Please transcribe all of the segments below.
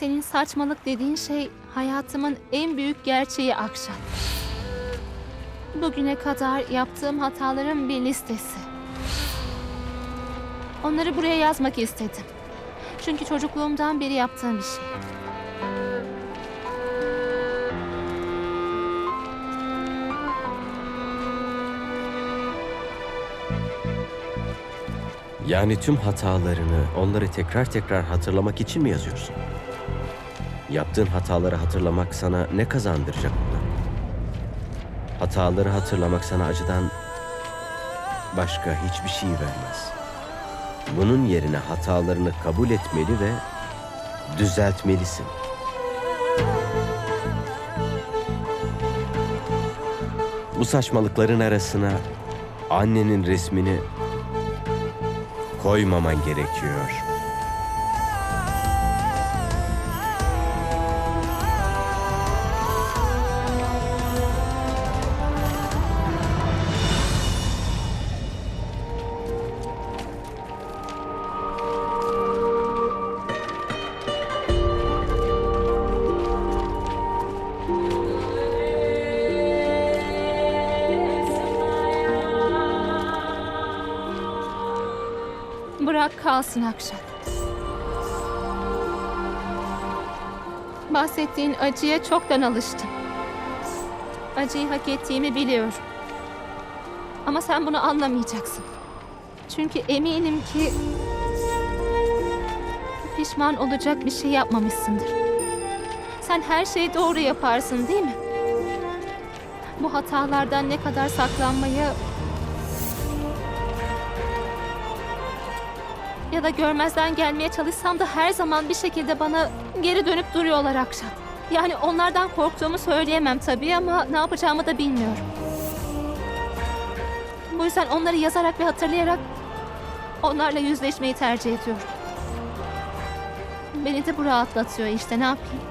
Senin saçmalık dediğin şey hayatımın en büyük gerçeği Akşat. Bugüne kadar yaptığım hataların bir listesi. Onları buraya yazmak istedim. Çünkü çocukluğumdan beri yaptığım bir şey. Yani tüm hatalarını onları tekrar tekrar hatırlamak için mi yazıyorsun? Yaptığın hataları hatırlamak sana ne kazandıracak bunlar? Hataları hatırlamak sana acıdan başka hiçbir şey vermez. Bunun yerine hatalarını kabul etmeli ve düzeltmelisin. Bu saçmalıkların arasına annenin resmini koymaman gerekiyor. Kalsın Akşat. Bahsettiğin acıya çoktan alıştım. Acıyı hak ettiğimi biliyorum. Ama sen bunu anlamayacaksın. Çünkü eminim ki pişman olacak bir şey yapmamışsındır. Sen her şeyi doğru yaparsın değil mi? Bu hatalardan ne kadar saklanmayı ya da görmezden gelmeye çalışsam da her zaman bir şekilde bana geri dönüp duruyorlar akşam. Yani onlardan korktuğumu söyleyemem tabii ama ne yapacağımı da bilmiyorum. Bu yüzden onları yazarak ve hatırlayarak onlarla yüzleşmeyi tercih ediyorum. Beni de bu rahatlatıyor işte ne yapayım.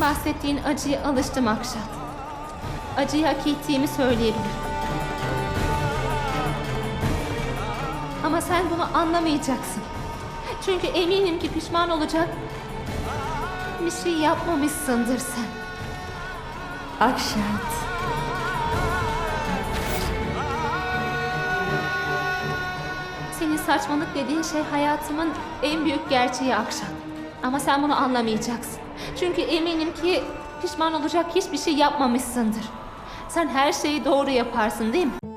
Bahsettiğin acıya alıştım Akşat. Acıyı hak ettiğimi söyleyebilirim. Ama sen bunu anlamayacaksın. Çünkü eminim ki pişman olacak bir şey yapmamışsındır sen. Akşat. Senin saçmalık dediğin şey hayatımın en büyük gerçeği Akşat. Ama sen bunu anlamayacaksın. Çünkü eminim ki pişman olacak hiçbir şey yapmamışsındır. Sen her şeyi doğru yaparsın değil mi?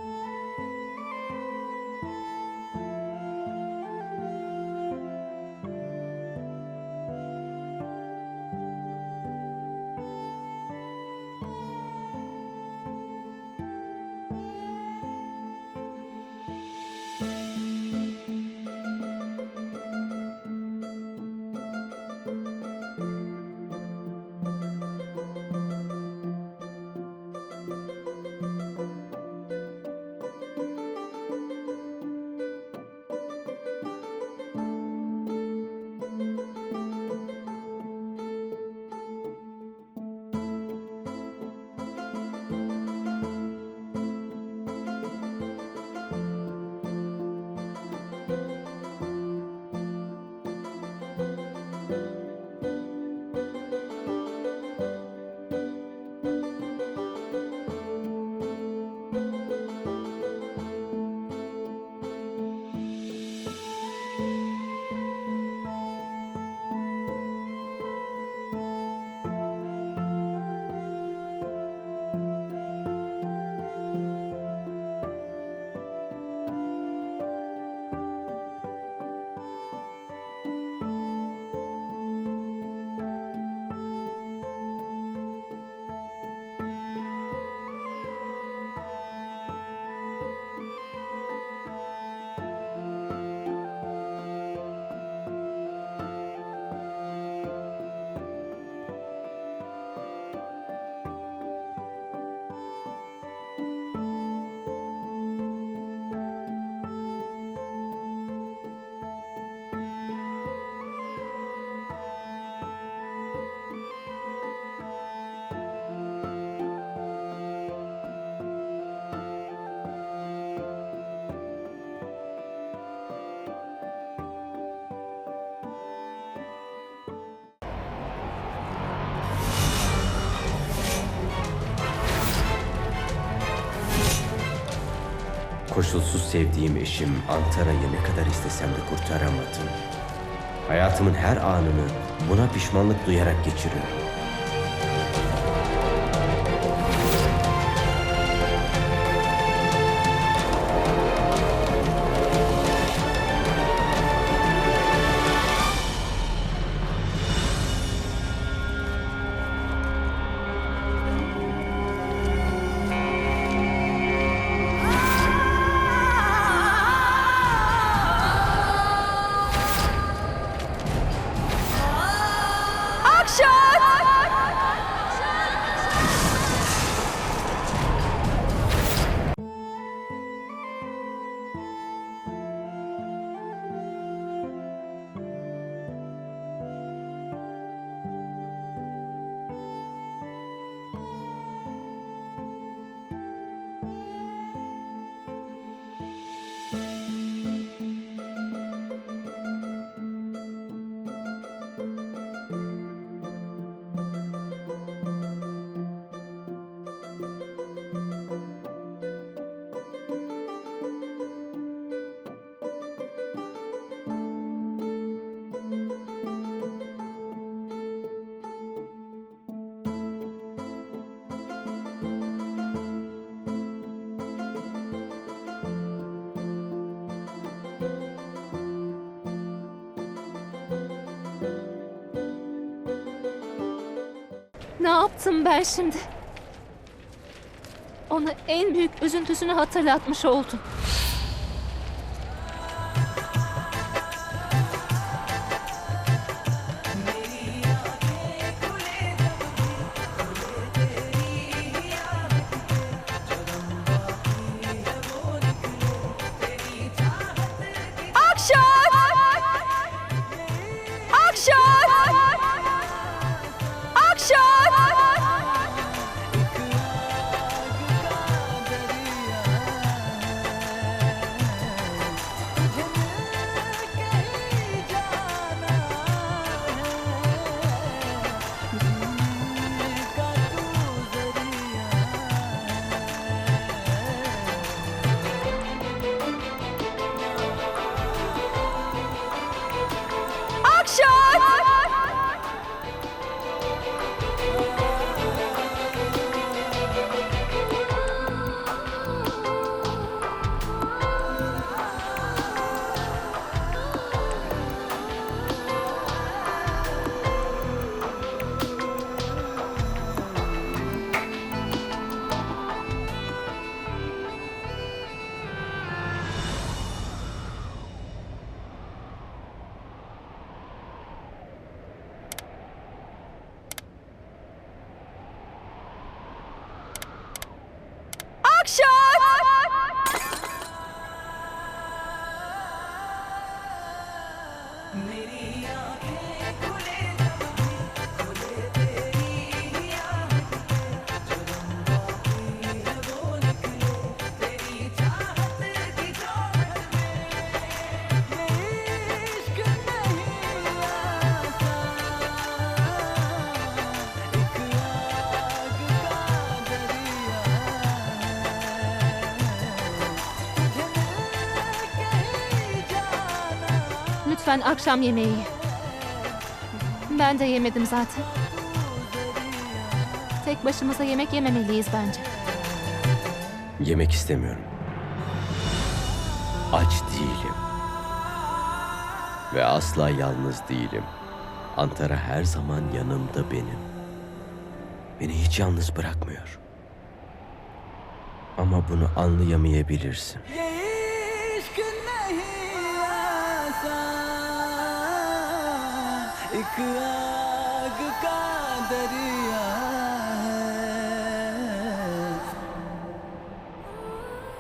Koşulsuz sevdiğim eşim Antara'yı ne kadar istesem de kurtaramadım. Hayatımın her anını buna pişmanlık duyarak geçiriyorum. Yaptım ben şimdi? Ona en büyük üzüntüsünü hatırlatmış oldum. Lütfen akşam yemeği ye. Ben de yemedim zaten. Tek başımıza yemek yememeliyiz bence. Yemek istemiyorum. Aç değilim. Ve asla yalnız değilim. Antara her zaman yanımda benim. Beni hiç yalnız bırakmıyor. Ama bunu anlayamayabilirsin. ये इश्क नहीं आसान एक आग का दरिया है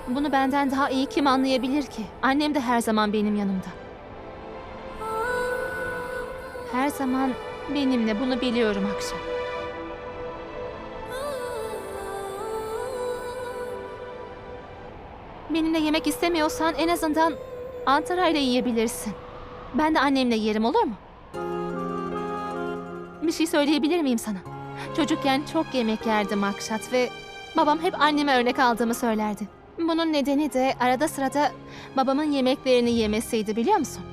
Bunu benden daha iyi kim anlayabilir ki? Annem de her zaman benim yanımda. Her zaman benimle bunu biliyorum akşam. Benimle yemek istemiyorsan en azından Antara'yla yiyebilirsin. Ben de annemle yerim olur mu? Bir şey söyleyebilir miyim sana? Çocukken çok yemek yerdim Akşat ve babam hep anneme örnek aldığımı söylerdi. Bunun nedeni de arada sırada babamın yemeklerini yemesiydi biliyor musun?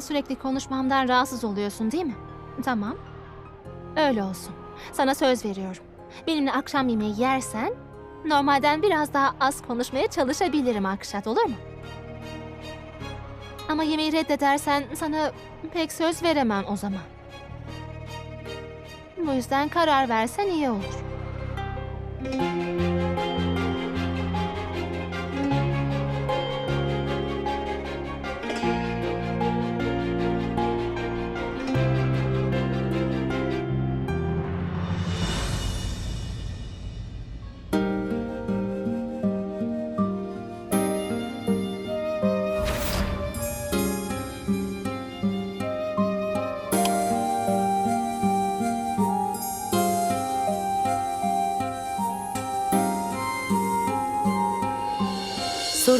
Sürekli konuşmamdan rahatsız oluyorsun değil mi? Tamam. Öyle olsun. Sana söz veriyorum. Benimle akşam yemeği yersen normalden biraz daha az konuşmaya çalışabilirim Akşat olur mu? Ama yemeği reddedersen sana pek söz veremem o zaman. Bu yüzden karar versen iyi olur.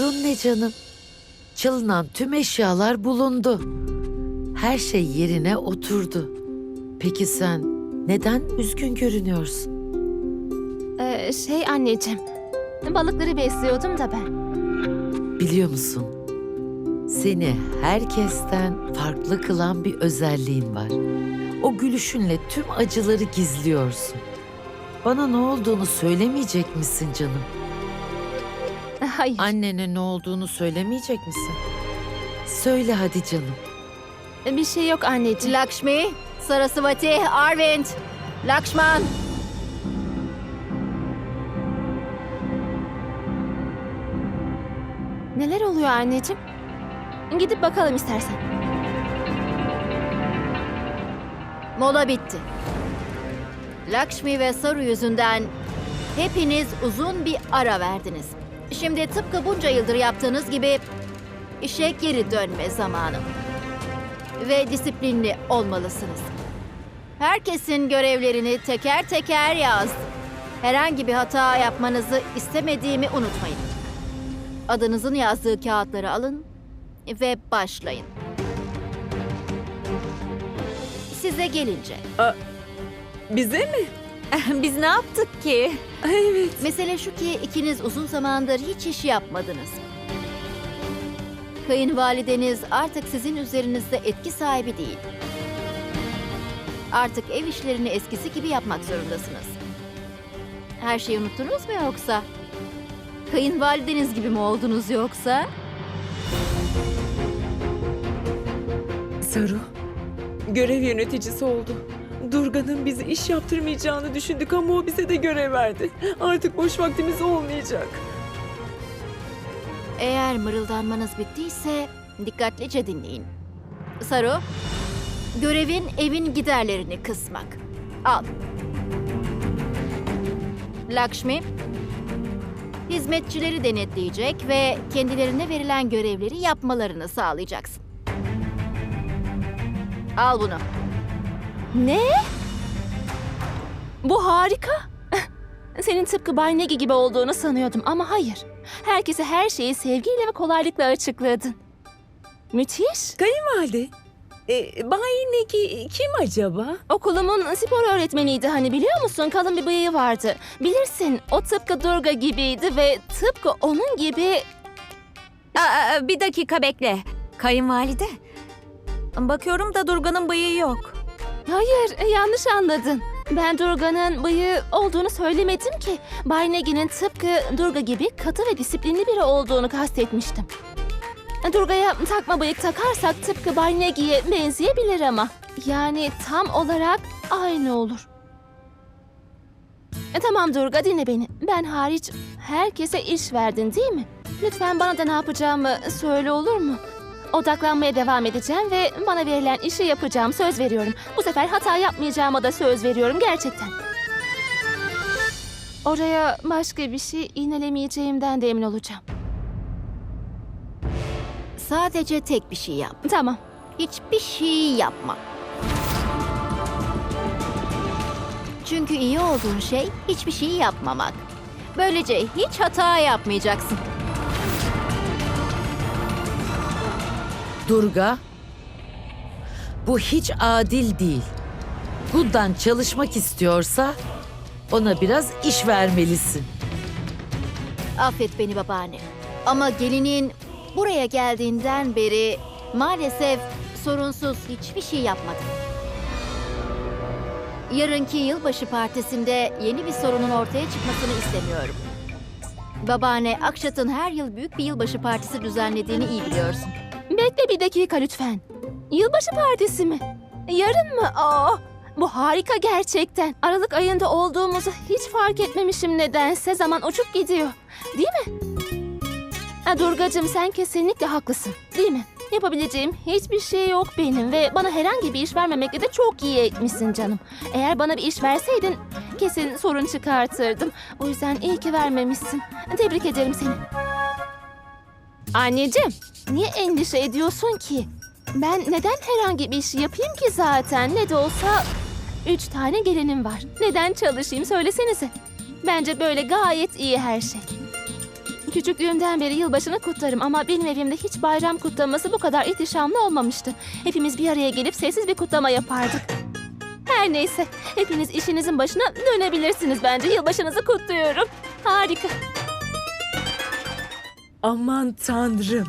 Sorun ne canım? Çalınan tüm eşyalar bulundu. Her şey yerine oturdu. Peki sen neden üzgün görünüyorsun? Ee, şey anneciğim, balıkları besliyordum da ben. Biliyor musun? Seni herkesten farklı kılan bir özelliğin var. O gülüşünle tüm acıları gizliyorsun. Bana ne olduğunu söylemeyecek misin canım? Hayır. Annene ne olduğunu söylemeyecek misin? Söyle hadi canım. Bir şey yok anneciğim. Lakshmi, Sarasvati, Arvind, Lakshman. Neler oluyor anneciğim? Gidip bakalım istersen. Mola bitti. Lakshmi ve Saru yüzünden hepiniz uzun bir ara verdiniz. Şimdi tıpkı bunca yıldır yaptığınız gibi işe geri dönme zamanı. Ve disiplinli olmalısınız. Herkesin görevlerini teker teker yazdım. Herhangi bir hata yapmanızı istemediğimi unutmayın. Adınızın yazdığı kağıtları alın ve başlayın. Size gelince Bize mi? Biz ne yaptık ki? Evet. Mesele şu ki ikiniz uzun zamandır hiç iş yapmadınız. Kayınvalideniz artık sizin üzerinizde etki sahibi değil. Artık ev işlerini eskisi gibi yapmak zorundasınız. Her şeyi unuttunuz mu yoksa? Kayınvalideniz gibi mi oldunuz yoksa? Saru, görev yöneticisi oldu. Durga'nın bizi iş yaptırmayacağını düşündük ama o bize de görev verdi. Artık boş vaktimiz olmayacak. Eğer mırıldanmanız bittiyse dikkatlice dinleyin. Saru, görevin evin giderlerini kısmak. Al. Lakshmi, hizmetçileri denetleyecek ve kendilerine verilen görevleri yapmalarını sağlayacaksın. Al bunu. Ne? Bu harika. Senin tıpkı Bay Negi gibi olduğunu sanıyordum ama hayır. Herkese her şeyi sevgiyle ve kolaylıkla açıkladın. Müthiş. Kayınvalide, e, Bay Neki kim acaba? Okulumun spor öğretmeniydi hani biliyor musun? Kalın bir bıyığı vardı. Bilirsin o tıpkı Durga gibiydi ve tıpkı onun gibi... Aa, bir dakika bekle. Kayınvalide. Bakıyorum da Durga'nın bıyığı yok. Hayır yanlış anladın. Ben Durga'nın bıyığı olduğunu söylemedim ki. Bay Negi'nin tıpkı Durga gibi katı ve disiplinli biri olduğunu kastetmiştim. Durga'ya takma bıyık takarsak tıpkı Bay Negi'ye benzeyebilir ama. Yani tam olarak aynı olur. E, tamam Durga dinle beni. Ben hariç herkese iş verdin değil mi? Lütfen bana da ne yapacağımı söyle olur mu? Odaklanmaya devam edeceğim ve bana verilen işi yapacağım. Söz veriyorum. Bu sefer hata yapmayacağıma da söz veriyorum gerçekten. Oraya başka bir şey iğnelemeyeceğimden de emin olacağım. Sadece tek bir şey yap. Tamam. Hiçbir şey yapma. Çünkü iyi olduğun şey hiçbir şey yapmamak. Böylece hiç hata yapmayacaksın. Durga, bu hiç adil değil. Gundan çalışmak istiyorsa ona biraz iş vermelisin. Affet beni babaanne. Ama gelinin buraya geldiğinden beri maalesef sorunsuz hiçbir şey yapmadı. Yarınki yılbaşı partisinde yeni bir sorunun ortaya çıkmasını istemiyorum. Babaanne, Akşat'ın her yıl büyük bir yılbaşı partisi düzenlediğini iyi biliyorsun. Bekle bir dakika lütfen. Yılbaşı partisi mi? Yarın mı? Aa, bu harika gerçekten. Aralık ayında olduğumuzu hiç fark etmemişim nedense. Zaman uçup gidiyor. Değil mi? Ha, Durgacığım sen kesinlikle haklısın. Değil mi? Yapabileceğim hiçbir şey yok benim ve bana herhangi bir iş vermemekle de çok iyi etmişsin canım. Eğer bana bir iş verseydin kesin sorun çıkartırdım. O yüzden iyi ki vermemişsin. Tebrik ederim seni. Anneciğim, niye endişe ediyorsun ki? Ben neden herhangi bir işi yapayım ki zaten? Ne de olsa üç tane gelinim var. Neden çalışayım söylesenize. Bence böyle gayet iyi her şey. Küçüklüğümden beri yılbaşını kutlarım ama benim evimde hiç bayram kutlaması bu kadar ihtişamlı olmamıştı. Hepimiz bir araya gelip sessiz bir kutlama yapardık. Her neyse, hepiniz işinizin başına dönebilirsiniz bence. Yılbaşınızı kutluyorum. Harika. Aman tanrım.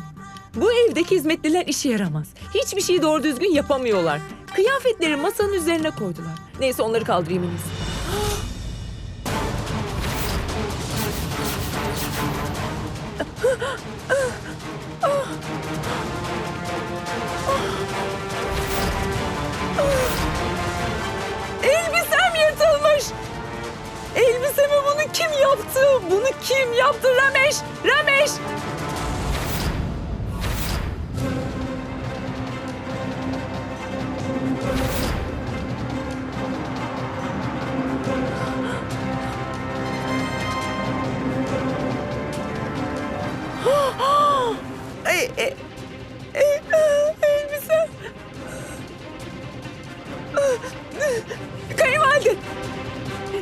Bu evdeki hizmetliler işe yaramaz. Hiçbir şeyi doğru düzgün yapamıyorlar. Kıyafetleri masanın üzerine koydular. Neyse onları kaldırayım en iyisi. Elbiseme bunu kim yaptı? Bunu kim yaptı Ramesh? Ramesh! Ay, e, e, elbisem. Kayınvalide.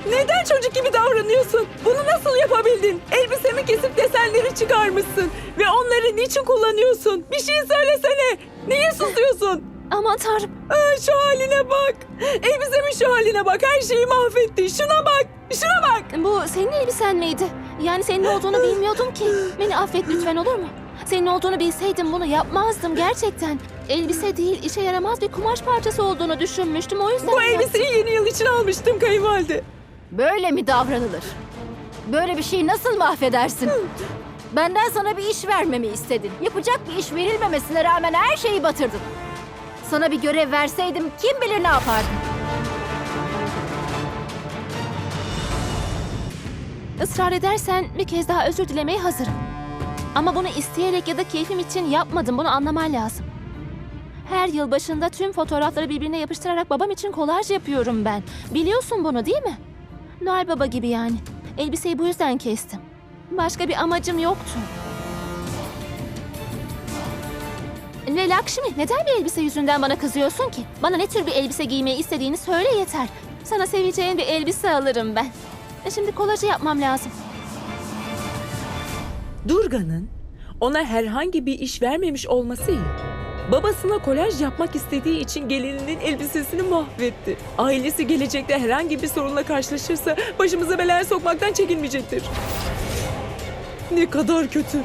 Neden çocuk gibi davranıyorsun? Bunu nasıl yapabildin? Elbisemi kesip desenleri çıkarmışsın. Ve onları niçin kullanıyorsun? Bir şey söylesene. Niye susuyorsun? Aman tanrım. Aa, şu haline bak. Elbisemin şu haline bak. Her şeyi mahvetti. Şuna bak. Şuna bak. Bu senin elbisen miydi? Yani senin olduğunu bilmiyordum ki. Beni affet lütfen olur mu? Senin olduğunu bilseydim bunu yapmazdım gerçekten. Elbise değil, işe yaramaz bir kumaş parçası olduğunu düşünmüştüm. O yüzden... Bu elbiseyi yeni yıl için almıştım kayınvalide. Böyle mi davranılır? Böyle bir şeyi nasıl mahvedersin? Benden sana bir iş vermemi istedin. Yapacak bir iş verilmemesine rağmen her şeyi batırdın. Sana bir görev verseydim kim bilir ne yapardın? Israr edersen bir kez daha özür dilemeye hazırım. Ama bunu isteyerek ya da keyfim için yapmadım. Bunu anlaman lazım. Her yıl başında tüm fotoğrafları birbirine yapıştırarak babam için kolaj yapıyorum ben. Biliyorsun bunu değil mi? Noel Baba gibi yani. Elbiseyi bu yüzden kestim. Başka bir amacım yoktu. Ve Lakşmi neden bir elbise yüzünden bana kızıyorsun ki? Bana ne tür bir elbise giymeyi istediğini söyle yeter. Sana seveceğin bir elbise alırım ben. E Şimdi kolajı yapmam lazım. Durga'nın ona herhangi bir iş vermemiş olması iyi. Babasına kolaj yapmak istediği için gelininin elbisesini mahvetti. Ailesi gelecekte herhangi bir sorunla karşılaşırsa başımıza belaya sokmaktan çekinmeyecektir. Ne kadar kötü.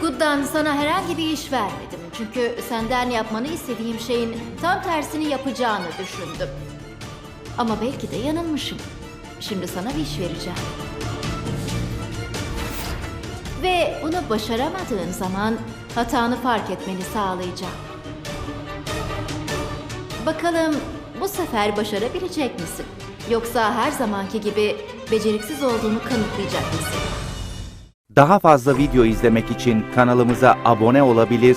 Guddan sana herhangi bir iş vermedim. Çünkü senden yapmanı istediğim şeyin tam tersini yapacağını düşündüm. Ama belki de yanılmışım. Şimdi sana bir iş vereceğim. Ve bunu başaramadığın zaman hatanı fark etmeni sağlayacağım. Bakalım bu sefer başarabilecek misin? Yoksa her zamanki gibi beceriksiz olduğunu kanıtlayacak mısın? Daha fazla video izlemek için kanalımıza abone olabilir,